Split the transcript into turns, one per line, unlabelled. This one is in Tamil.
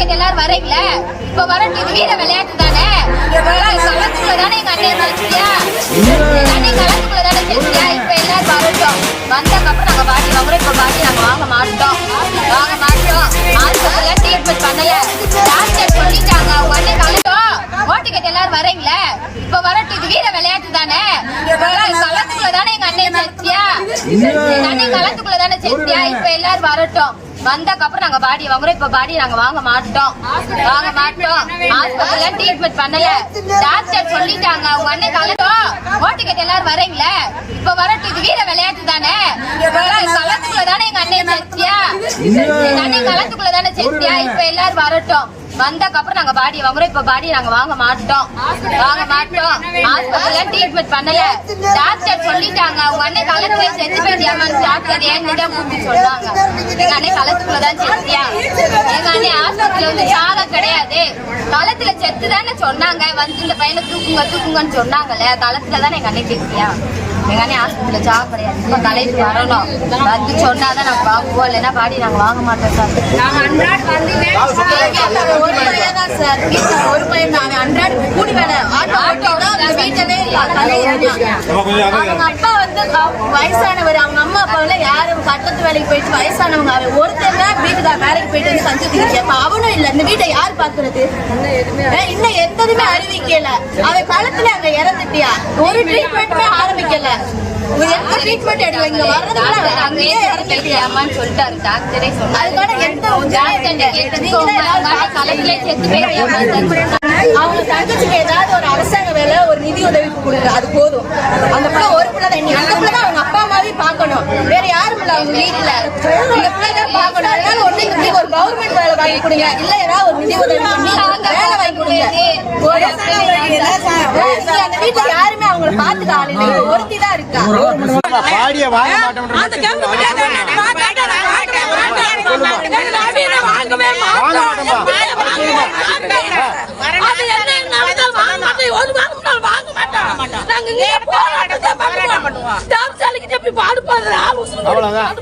ஓட்டுக்கு எல்லாரும் வரீங்கள இப்ப வரட்டும் இது வீர விளையாட்டு தானே? களத்துக்குள்ள தானே எங்க அண்ணன் வச்சியா அண்ணன் களத்துக்குள்ள தானே செஞ்சியா இப்ப எல்லாரும் வரட்டும். வந்ததுக்கப்புறம் நாங்க பாட்டி வாங்குறோம். இப்ப பாட்டி நாங்க வாங்க மாட்டோம். வாங்க மாட்டோம். ஆஸ்பத்திரியில ட்ரீட்மெண்ட் பண்ணல. டாக்டர் சொல்லிட்டாங்க. அவங்க அண்ணன் கலட்டோம் ஓட்டுக்கு எல்லாரும் வரீங்கள இப்ப வரட்டும் இது வீர விளையாட்டு தானே? களத்துக்குள்ள தானே எங்க அண்ணன் செஞ்சியா? அண்ணன் களத்துக்குள்ள தானே செஞ்சியா? இப்ப எல்லாரும் வரட்டும். வந்ததுக்கப்புறம் நாங்க பாடி வாங்குறோம். இப்ப பாடி நாங்க வாங்க மாட்டோம். வாங்க மாட்டோம். ஆஸ்பத்திரியில ட்ரீட்மெண்ட் பண்ணல. டாக்டர் சொல்லிட்டாங்க. அவங்க அண்ணன் கலட்டோம் ஓட்டுக்கு எல்லாரும் வரீங்கள இப்ப வரட்டும் இது வீர விளையாட்டு தானே? களத்துக்குள்ள தானே எங்க அண்ணன் செஞ்சியா எங்க அண்ணன் களத்துக்குள்ள தானே செஞ்சியா இப்ப எல்லாரும் வரட்டும். வந்தக்கப்புறம் நாங்க பாடியை வாங்குறோம். இப்ப பாடி நாங்க வாங்க மாட்டோம். வாங்க மாட்டோம். ஹாஸ்பிட்டல்ல ட்ரீட்மெண்ட் பண்ணல. டாக்டர் சொல்லிட்டாங்க. அவங்க அண்ணன் கலத்துல செத்து போயிட்டியாமான்னு டாக்டர் ஏன்னு கூப்பிட்டு சொன்னாங்க. எங்க அண்ணன் கலத்துக்குள்ளதான் செத்தியா எங்க அண்ணன் ஆஸ்பத்திரியில வந்து சாக கிடையாது. களத்துல செத்து தானே சொன்னாங்க. வந்து இந்த பையனை தூக்குங்க தூக்குங்கன்னு சொன்னாங்கல்ல. களத்துல தானே எங்க அண்ணன் செத்தியா எங்க அண்ணன் ஆஸ்பத்திரியில சாக கிடையாது. இப்ப தலைக்கு வரணும். வந்து சொன்னாதான் நாங்க வாங்குவோம் இல்லைன்னா பாடி நாங்க வாங்க மாட்டோம் சார்.
தான் சார். ஒரு பையன் தான். அவன் அன்றாட கூலி வேலை. ஆட்டோ தான் அவங்க அப்பா வயசானவர் அவங்க அம்மா அப்பா எல்லாம் யாரும் கட்டத்து வேலைக்கு போயிட்டு வயசானவங்க அவன் ஒருத்தர் தான் வீட்டுக்கு வேலைக்கு போயிட்டு வந்து குடிக்க அப்ப அவனும் இல்ல. இந்த வீட்டை யார் பாக்குறது இன்னும் எந்ததுமே அறிவிக்கல. அவன் காலத்துல அங்க இறந்துட்டியா? ஒரு ட்ரீட்மெண்ட்டுமே ஆரம்பிக்கல. எந்த ட்ரீட்மெண்ட் எடுக்கல? இங்க
அங்கேயே
அங்கேயே
செத்து
இறந்துட்டியா
போயிட்டியாமான்னு சொல்லிட்டாரு டாக்டரே சொன்னாரு.
அதுக்கான எந்த
டாக்டர் களத்திலே செத்து.
அவங்க தங்கச்சிக்கு ஏதாவது ஒரு அரசாங்க வேலை ஒரு நிதி உதவி கொடுங்க அது போதும் அந்த பிள்ளை ஒரு பிள்ளை தான் அந்த பிள்ளை தான் அவங்க அப்பா அம்மாவே பார்க்கணும் வேற யாரும் இல்ல அவங்க வீட்டுல இந்த பிள்ளை தான் பார்க்கணும் அதனால ஒண்ணு பிள்ளைக்கு ஒரு கவர்மெண்ட் வேலை வாங்கி கொடுங்க இல்ல ஏதாவது ஒரு நிதி உதவி பண்ணி வேலை வாங்கி கொடுங்க அந்த வீட்டுல யாருமே அவங்கள பாத்துக்க ஆள் இல்லை ஒருத்தி தான் இருக்கா
பாடிய வாங்க மாட்டோம் அவ்வளவுதான்.